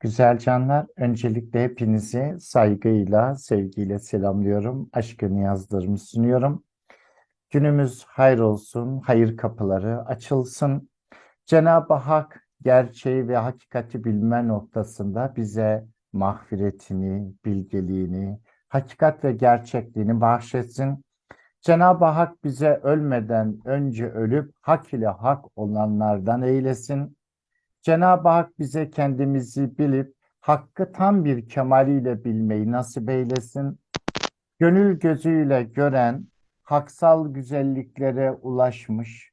Güzel canlar, öncelikle hepinizi saygıyla, sevgiyle selamlıyorum. Aşkı niyazlarımı sunuyorum. Günümüz hayır olsun, hayır kapıları açılsın. Cenab-ı Hak gerçeği ve hakikati bilme noktasında bize mağfiretini, bilgeliğini, hakikat ve gerçekliğini bahşetsin. Cenab-ı Hak bize ölmeden önce ölüp hak ile hak olanlardan eylesin. Cenab-ı Hak bize kendimizi bilip hakkı tam bir kemaliyle bilmeyi nasip eylesin. Gönül gözüyle gören, haksal güzelliklere ulaşmış,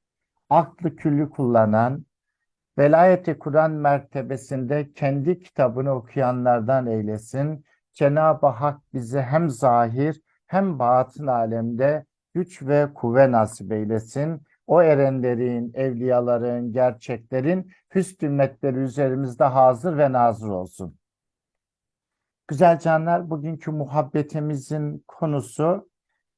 aklı küllü kullanan, velayeti Kur'an mertebesinde kendi kitabını okuyanlardan eylesin. Cenab-ı Hak bize hem zahir hem batın alemde güç ve kuvve nasip eylesin. O erenlerin, evliyaların, gerçeklerin hüsn ümmetleri üzerimizde hazır ve nazır olsun. Güzel canlar, bugünkü muhabbetimizin konusu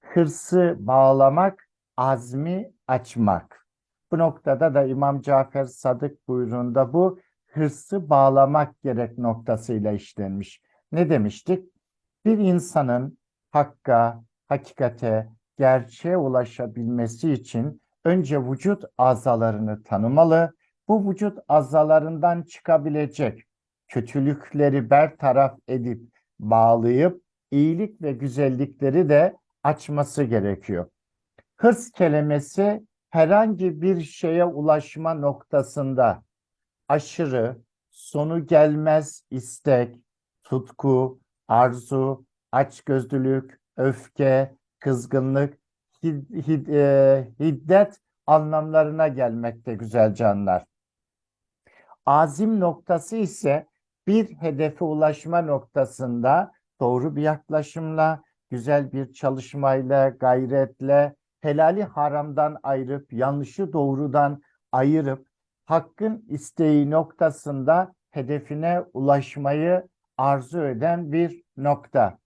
hırsı bağlamak, azmi açmak. Bu noktada da İmam Cafer Sadık buyruğunda bu hırsı bağlamak gerek noktasıyla işlenmiş. Ne demiştik? Bir insanın hakka, hakikate, gerçeğe ulaşabilmesi için önce vücut azalarını tanımalı. Bu vücut azalarından çıkabilecek kötülükleri bertaraf edip bağlayıp iyilik ve güzellikleri de açması gerekiyor. Hırs kelimesi herhangi bir şeye ulaşma noktasında aşırı, sonu gelmez istek, tutku, arzu, açgözlülük, öfke, kızgınlık, hid, hid, e, hiddet anlamlarına gelmekte güzel canlar. Azim noktası ise bir hedefe ulaşma noktasında doğru bir yaklaşımla, güzel bir çalışmayla, gayretle, helali haramdan ayırıp, yanlışı doğrudan ayırıp, hakkın isteği noktasında hedefine ulaşmayı arzu eden bir nokta.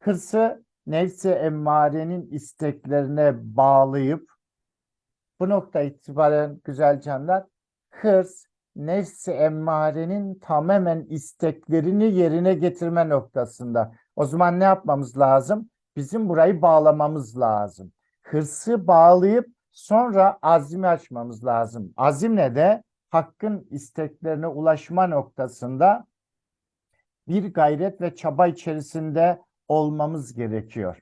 Hırsı nefsi emmarenin isteklerine bağlayıp bu nokta itibaren güzel canlar hırs nefsi emmarenin tamamen isteklerini yerine getirme noktasında. O zaman ne yapmamız lazım? Bizim burayı bağlamamız lazım. Hırsı bağlayıp sonra azmi açmamız lazım. Azimle de hakkın isteklerine ulaşma noktasında bir gayret ve çaba içerisinde olmamız gerekiyor.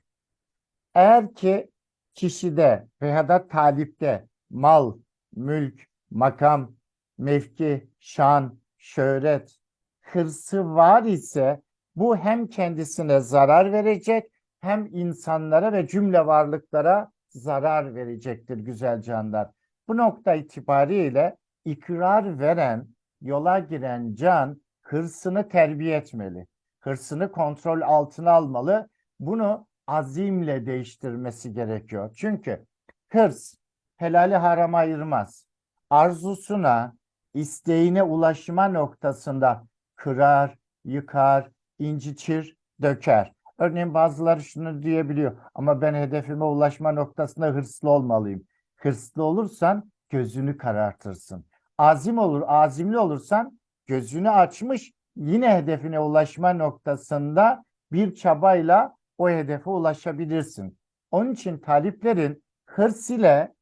Eğer ki kişide veya da talipte mal, mülk, makam, mevki, şan, şöhret, hırsı var ise bu hem kendisine zarar verecek hem insanlara ve cümle varlıklara zarar verecektir güzel canlar. Bu nokta itibariyle ikrar veren, yola giren can hırsını terbiye etmeli. Hırsını kontrol altına almalı. Bunu azimle değiştirmesi gerekiyor. Çünkü hırs helali harama ayırmaz. Arzusuna, isteğine ulaşma noktasında kırar, yıkar, incitir, döker. Örneğin bazıları şunu diyebiliyor ama ben hedefime ulaşma noktasında hırslı olmalıyım. Hırslı olursan gözünü karartırsın. Azim olur, azimli olursan gözünü açmış yine hedefine ulaşma noktasında bir çabayla o hedefe ulaşabilirsin. Onun için taliplerin hırs ile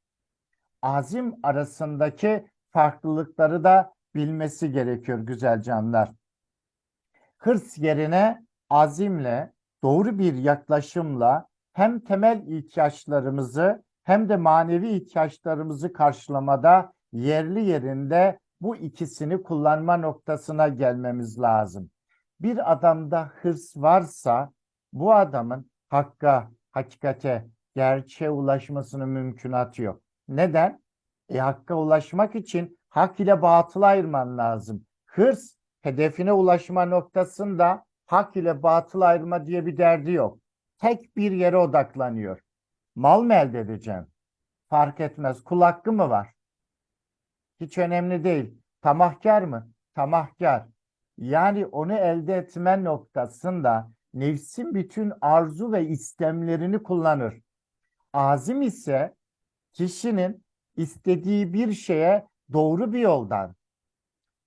azim arasındaki farklılıkları da bilmesi gerekiyor güzel canlar. Hırs yerine azimle, doğru bir yaklaşımla hem temel ihtiyaçlarımızı hem de manevi ihtiyaçlarımızı karşılamada yerli yerinde bu ikisini kullanma noktasına gelmemiz lazım. Bir adamda hırs varsa bu adamın hakka, hakikate, gerçeğe ulaşmasının mümkünatı yok. Neden? E, hakka ulaşmak için hak ile batıl ayırman lazım. Hırs hedefine ulaşma noktasında hak ile batıl ayırma diye bir derdi yok. Tek bir yere odaklanıyor. Mal mı elde edeceğim? Fark etmez. Kul hakkı mı var? Hiç önemli değil. Tamahkar mı? Tamahkar. Yani onu elde etme noktasında nefsin bütün arzu ve istemlerini kullanır. Azim ise kişinin istediği bir şeye doğru bir yoldan,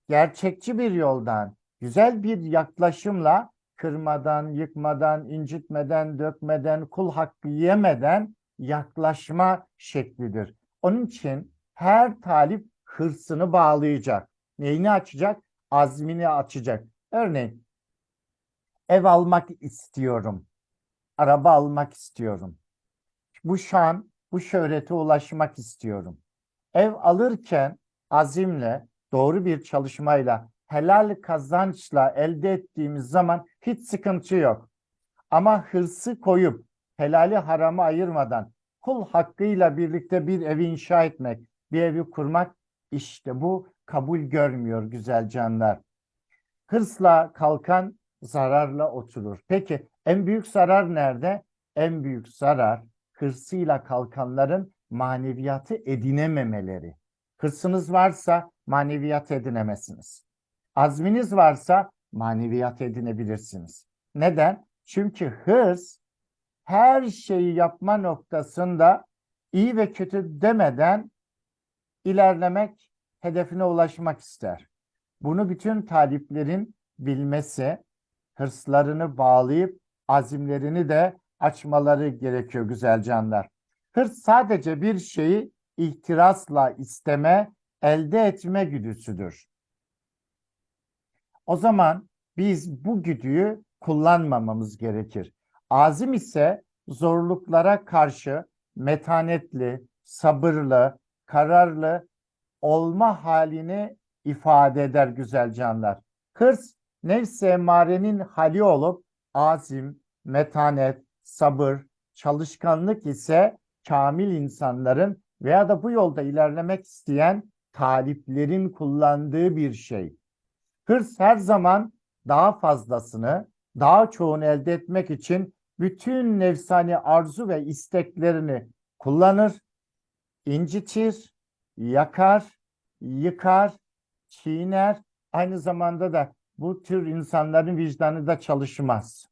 gerçekçi bir yoldan, güzel bir yaklaşımla kırmadan, yıkmadan, incitmeden, dökmeden, kul hakkı yemeden yaklaşma şeklidir. Onun için her talip hırsını bağlayacak. Neyini açacak? Azmini açacak. Örneğin ev almak istiyorum. Araba almak istiyorum. Bu şan, bu şöhrete ulaşmak istiyorum. Ev alırken azimle, doğru bir çalışmayla, helal kazançla elde ettiğimiz zaman hiç sıkıntı yok. Ama hırsı koyup helali haramı ayırmadan kul hakkıyla birlikte bir evi inşa etmek, bir evi kurmak işte bu kabul görmüyor güzel canlar. Hırsla kalkan zararla oturur. Peki en büyük zarar nerede? En büyük zarar hırsıyla kalkanların maneviyatı edinememeleri. Hırsınız varsa maneviyat edinemezsiniz. Azminiz varsa maneviyat edinebilirsiniz. Neden? Çünkü hırs her şeyi yapma noktasında iyi ve kötü demeden ilerlemek, hedefine ulaşmak ister. Bunu bütün taliplerin bilmesi, hırslarını bağlayıp azimlerini de açmaları gerekiyor güzel canlar. Hırs sadece bir şeyi ihtirasla isteme, elde etme güdüsüdür. O zaman biz bu güdüyü kullanmamamız gerekir. Azim ise zorluklara karşı metanetli, sabırlı, kararlı olma halini ifade eder güzel canlar. Hırs nefs-i emarenin hali olup azim, metanet, sabır, çalışkanlık ise kamil insanların veya da bu yolda ilerlemek isteyen taliplerin kullandığı bir şey. Hırs her zaman daha fazlasını, daha çoğunu elde etmek için bütün nefsani arzu ve isteklerini kullanır, incitir, yakar, yıkar, çiğner. Aynı zamanda da bu tür insanların vicdanı da çalışmaz.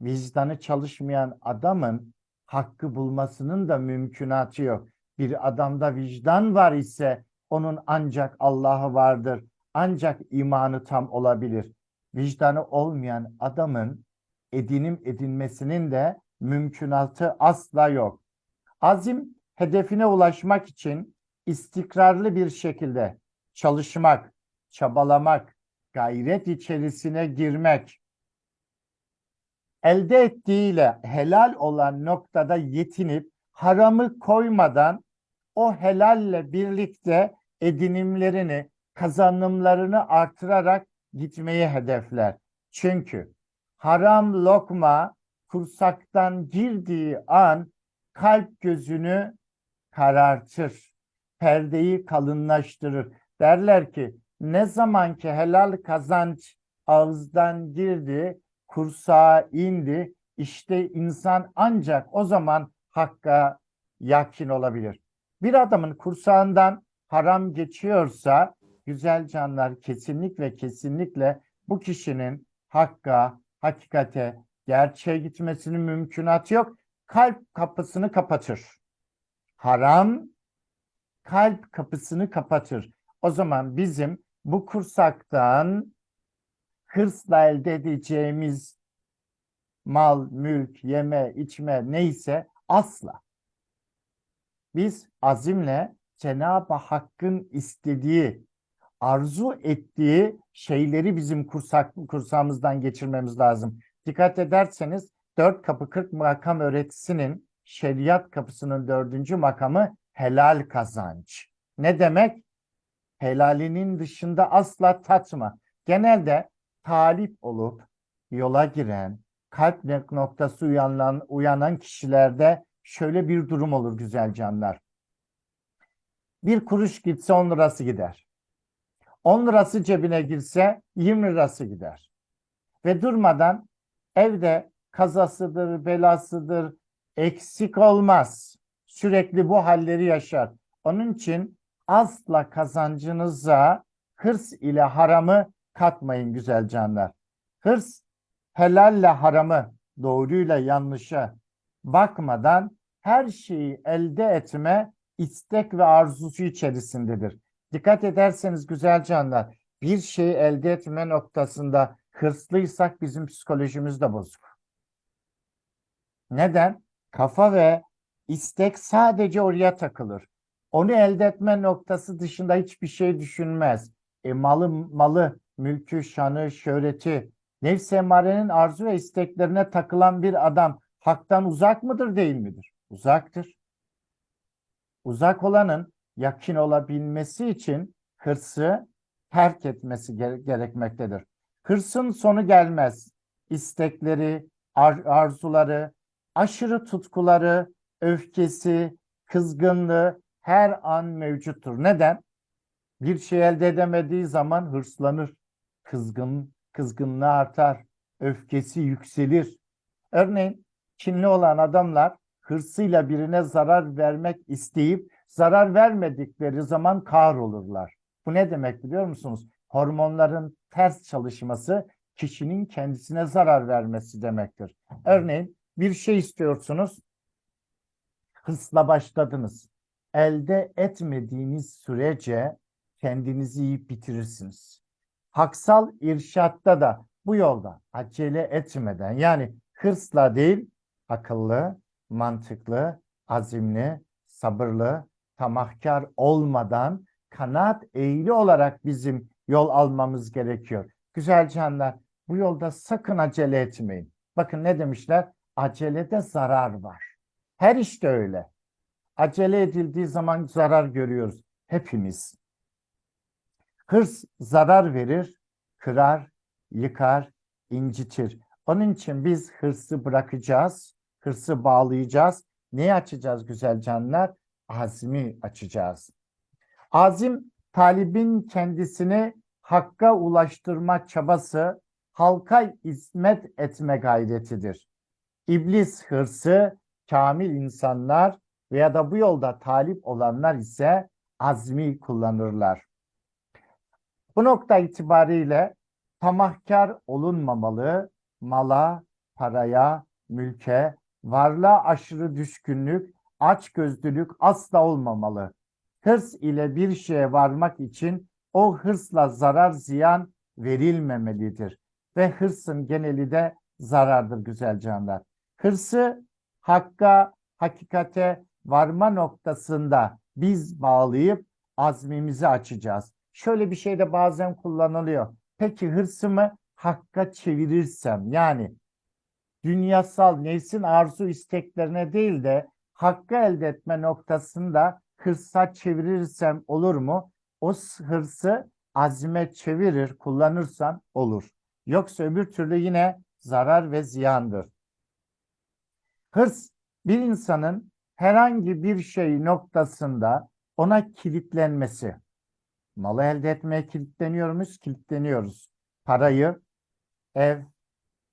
Vicdanı çalışmayan adamın hakkı bulmasının da mümkünatı yok. Bir adamda vicdan var ise onun ancak Allah'ı vardır. Ancak imanı tam olabilir. Vicdanı olmayan adamın edinim edinmesinin de mümkünatı asla yok. Azim hedefine ulaşmak için istikrarlı bir şekilde çalışmak, çabalamak, gayret içerisine girmek, elde ettiğiyle helal olan noktada yetinip haramı koymadan o helalle birlikte edinimlerini, kazanımlarını artırarak gitmeyi hedefler. Çünkü haram lokma kursaktan girdiği an kalp gözünü karartır, perdeyi kalınlaştırır. Derler ki ne zaman ki helal kazanç ağızdan girdi, kursağa indi, işte insan ancak o zaman hakka yakin olabilir. Bir adamın kursağından haram geçiyorsa güzel canlar kesinlikle kesinlikle bu kişinin hakka, hakikate, gerçeğe gitmesinin mümkünatı yok. Kalp kapısını kapatır. Haram kalp kapısını kapatır. O zaman bizim bu kursaktan hırsla elde edeceğimiz mal, mülk, yeme, içme neyse asla. Biz azimle Cenab-ı Hakk'ın istediği, arzu ettiği şeyleri bizim kursak, kursağımızdan geçirmemiz lazım. Dikkat ederseniz dört kapı kırk makam öğretisinin şeriat kapısının dördüncü makamı helal kazanç. Ne demek? Helalinin dışında asla tatma. Genelde talip olup yola giren, kalp noktası uyanan, uyanan kişilerde şöyle bir durum olur güzel canlar. Bir kuruş gitse 10 lirası gider. 10 lirası cebine girse 20 lirası gider. Ve durmadan evde kazasıdır, belasıdır, eksik olmaz. Sürekli bu halleri yaşar. Onun için asla kazancınıza hırs ile haramı katmayın güzel canlar. Hırs helalle haramı, doğruyla yanlışa bakmadan her şeyi elde etme istek ve arzusu içerisindedir. Dikkat ederseniz güzel canlar, bir şeyi elde etme noktasında hırslıysak bizim psikolojimiz de bozuk. Neden? Kafa ve istek sadece oraya takılır. Onu elde etme noktası dışında hiçbir şey düşünmez. E, malı, malı, mülkü, şanı, şöhreti, nefs-i emmarenin arzu ve isteklerine takılan bir adam haktan uzak mıdır değil midir? Uzaktır. Uzak olanın yakin olabilmesi için hırsı terk etmesi gere- gerekmektedir. Hırsın sonu gelmez. İstekleri, ar- arzuları, aşırı tutkuları, öfkesi, kızgınlığı her an mevcuttur. Neden? Bir şey elde edemediği zaman hırslanır. Kızgın, kızgınlığı artar. Öfkesi yükselir. Örneğin kinli olan adamlar hırsıyla birine zarar vermek isteyip zarar vermedikleri zaman kahrolurlar. Bu ne demek biliyor musunuz? Hormonların ters çalışması kişinin kendisine zarar vermesi demektir. Örneğin bir şey istiyorsunuz, hırsla başladınız. Elde etmediğiniz sürece kendinizi yiyip bitirirsiniz. Haksal irşatta da bu yolda acele etmeden yani hırsla değil akıllı, mantıklı, azimli, sabırlı, tamahkar olmadan kanaat eğili olarak bizim yol almamız gerekiyor. Güzel canlar bu yolda sakın acele etmeyin. Bakın ne demişler? Acelede zarar var. Her işte öyle. Acele edildiği zaman zarar görüyoruz. Hepimiz. Hırs zarar verir, kırar, yıkar, incitir. Onun için biz hırsı bırakacağız, hırsı bağlayacağız. Neyi açacağız güzel canlar? Azmi açacağız. Azim, talibin kendisini hakka ulaştırma çabası, halka hizmet etme gayretidir. İblis hırsı, kamil insanlar veya da bu yolda talip olanlar ise azmi kullanırlar. Bu nokta itibariyle tamahkar olunmamalı, mala, paraya, mülke, varlığa aşırı düşkünlük, açgözlülük asla olmamalı. Hırs ile bir şeye varmak için o hırsla zarar ziyan verilmemelidir. Ve hırsın geneli de zarardır güzel canlar. Hırsı hakka, hakikate varma noktasında biz bağlayıp azmimizi açacağız. Şöyle bir şey de bazen kullanılıyor. Peki hırsımı hakka çevirirsem yani dünyasal nefsin arzu isteklerine değil de hakkı elde etme noktasında hırsa çevirirsem olur mu? O hırsı azime çevirir, kullanırsan olur. Yoksa öbür türlü yine zarar ve ziyandır. Hırs bir insanın herhangi bir şey noktasında ona kilitlenmesi. Malı elde etmeye kilitleniyor muyuz? Kilitleniyoruz. Parayı, ev,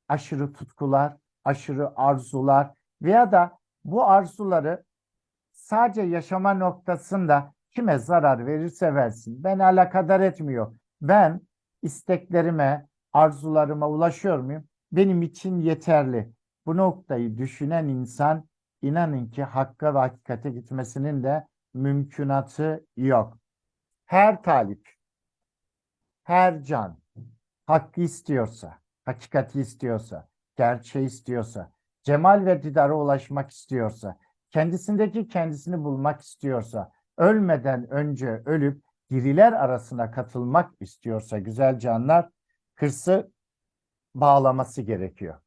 aşırı tutkular, aşırı arzular veya da bu arzuları sadece yaşama noktasında kime zarar verirse versin. Beni alakadar etmiyor. Ben isteklerime, arzularıma ulaşıyor muyum? Benim için yeterli. Bu noktayı düşünen insan inanın ki hakka ve hakikate gitmesinin de mümkünatı yok. Her talip, her can hakkı istiyorsa, hakikati istiyorsa, gerçeği istiyorsa, cemal ve didara ulaşmak istiyorsa, kendisindeki kendisini bulmak istiyorsa, ölmeden önce ölüp diriler arasına katılmak istiyorsa güzel canlar, hırsı bağlaması gerekiyor.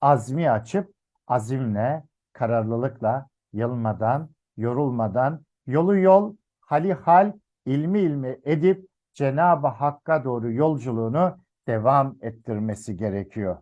Azmi açıp azimle, kararlılıkla, yılmadan, yorulmadan, yolu yol, hali hal, ilmi ilmi edip Cenab-ı Hakk'a doğru yolculuğunu devam ettirmesi gerekiyor.